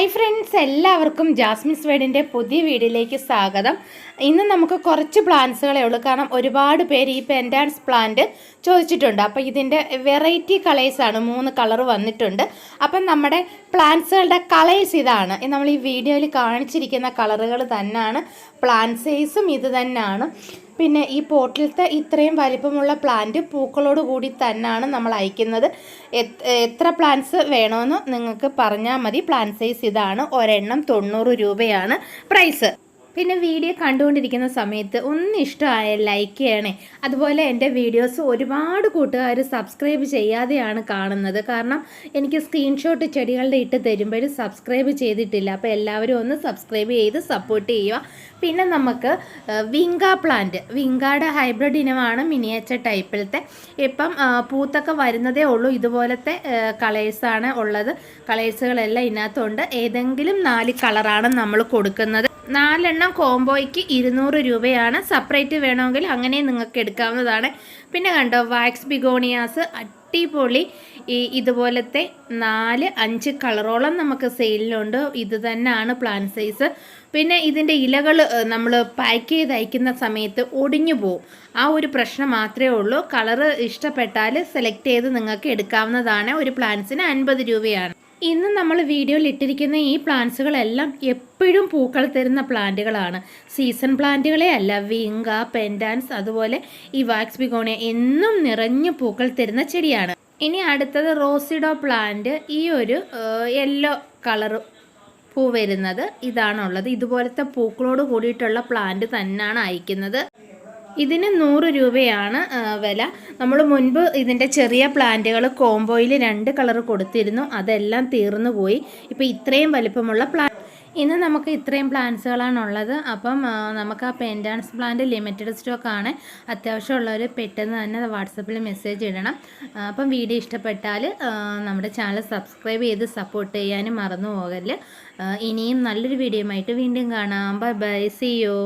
Hi friends എല്ലാവർക്കും Jasmin's വേഡിന്റെ പുതിയ വീഡിയോയിലേക്ക് സ്വാഗതം. ഇന്ന് നമുക്ക് കുറച്ച് പ്ലാന്റ്സുകളേ ഉള്ളൂ. കാരണം ഒരുപാട് പേര് ഈ പെൻഡാൻസ് പ്ലാന്റ് ചോദിച്ചിട്ടുണ്ട്. അപ്പോൾ ഇതിന്റെ വെറൈറ്റി കളേഴ്സാണ് മൂന്ന് കളർ വന്നിട്ടുണ്ട്. അപ്പം നമ്മുടെ പ്ലാന്റ്സുകളുടെ കളേഴ്സ് ഇതാണ്. നമ്മൾ ഈ വീഡിയോയിൽ കാണിച്ചിരിക്കുന്ന കളറുകൾ തന്നെയാണ്. പ്ലാന്റ് സൈസും ഇത് തന്നെയാണ്. പിന്നെ ഈ പോട്ടിലത്തെ ഇത്രയും വലിപ്പമുള്ള പ്ലാന്റ് പൂക്കളോട് കൂടി തന്നെയാണ് നമ്മൾ അയക്കുന്നത്. എത്ര പ്ലാന്റ്സ് വേണമെന്ന് നിങ്ങൾക്ക് പറഞ്ഞാൽ മതി. പ്ലാന്റ് സൈസ് ഇതാണ്. ഒരെണ്ണം തൊണ്ണൂറ് രൂപയാണ്. പ്രൈസ് പിന്നെ വീഡിയോ കണ്ടുകൊണ്ടിരിക്കുന്ന സമയത്ത് ഒന്ന് ഇഷ്ടമായ ലൈക്ക് ചെയ്യണേ. അതുപോലെ എന്റെ വീഡിയോസ് ഒരുപാട് കൂട്ടുകാർ സബ്സ്ക്രൈബ് ചെയ്യാതെയാണ് കാണുന്നത്. കാരണം എനിക്ക് സ്ക്രീൻഷോട്ട് ചെടികളുടെ ഇട്ട് തരുമ്പോഴും സബ്സ്ക്രൈബ് ചെയ്തിട്ടില്ല. അപ്പോൾ എല്ലാവരും ഒന്ന് സബ്സ്ക്രൈബ് ചെയ്ത് സപ്പോർട്ട് ചെയ്യുക. പിന്നെ നമുക്ക് വിങ്ക പ്ലാന്റ് വിങ്കയുടെ ഹൈബ്രിഡ് ഇനമാണ് മിനിയേച്ചർ ടൈപ്പിലത്തെ ഇപ്പം പൂത്തൊക്കെ വരുന്നതേ ഉള്ളൂ. ഇതുപോലത്തെ കളേഴ്സാണ് ഉള്ളത്. കളേഴ്സുകളെല്ലാം ഇതിനകത്തുണ്ട്. ഏതെങ്കിലും നാല് കളറാണ് നമ്മൾ കൊടുക്കുന്നത്. നാലെണ്ണം കോംബോയ്ക്ക് ഇരുന്നൂറ് രൂപയാണ്. സെപ്പറേറ്റ് വേണമെങ്കിൽ അങ്ങനെ നിങ്ങൾക്ക് എടുക്കാവുന്നതാണ്. പിന്നെ കണ്ടോ വാക്സ് ബിഗോണിയാസ് അട്ടിപൊളി ഈ ഇതുപോലത്തെ നാല് അഞ്ച് കളറോളം നമുക്ക് സെയിലിലുണ്ട് ഇത് തന്നെയാണ് പ്ലാൻ സൈസ് പിന്നെ ഇതിന്റെ ഇലകൾ നമ്മൾ പാക്ക് ചെയ്ത് അയക്കുന്ന സമയത്ത് ഒടിഞ്ഞു പോവും. ആ ഒരു പ്രശ്നം മാത്രമേ ഉള്ളൂ. കളറ് ഇഷ്ടപ്പെട്ടാൽ സെലക്ട് ചെയ്ത് നിങ്ങൾക്ക് എടുക്കാവുന്നതാണ്. ഒരു പ്ലാന്റ്സിന് അൻപത് രൂപയാണ്. ഇന്ന് നമ്മൾ വീഡിയോയിൽ ഇട്ടിരിക്കുന്ന ഈ പ്ലാന്റ്സുകളെല്ലാം എപ്പോഴും പൂക്കൾ തരുന്ന പ്ലാന്റുകളാണ്. സീസൺ പ്ലാന്റുകളെ അല്ല വിങ്ക പെൻഡാൻസ് അതുപോലെ ഈ വാക്സ് ബിഗോണിയ എന്നും നിറഞ്ഞു പൂക്കൾ തരുന്ന ചെടിയാണ്. ഇനി അടുത്തത് റോസിഡോ പ്ലാന്റ്. ഈ ഒരു യെല്ലോ കളറ് പൂ വരുന്നത്. ഇതാണുള്ളത്. ഇതുപോലത്തെ പൂക്കളോട് കൂടിയിട്ടുള്ള പ്ലാന്റ് തന്നെയാണ് അയക്കുന്നത്. ഇതിന് നൂറ് രൂപയാണ് വില. നമ്മൾ മുൻപ് ഇതിന്റെ ചെറിയ പ്ലാന്റുകൾ കോംബോയിൽ രണ്ട് കളർ കൊടുത്തിരുന്നു. അതെല്ലാം തീർന്നു പോയി. ഇപ്പോൾ ഇത്രയും വലിപ്പമുള്ള പ്ലാൻ ഇന്ന് നമുക്ക് ഇത്രയും പ്ലാന്റ്സുകളാണ് ഉള്ളത് അപ്പം നമുക്ക് ആ പെൻഡാൻസ് പ്ലാന്റ് ലിമിറ്റഡ് സ്റ്റോക്കാണ്. അത്യാവശ്യമുള്ളവർ പെട്ടെന്ന് തന്നെ വാട്സപ്പിൽ മെസ്സേജ് ഇടണം. അപ്പം വീഡിയോ ഇഷ്ടപ്പെട്ടാൽ നമ്മുടെ ചാനൽ സബ്സ്ക്രൈബ് ചെയ്ത് സപ്പോർട്ട് ചെയ്യാനും മറന്നു പോകൽ ഇനിയും നല്ലൊരു വീഡിയോ ആയിട്ട് വീണ്ടും കാണാം. Bye bye. C U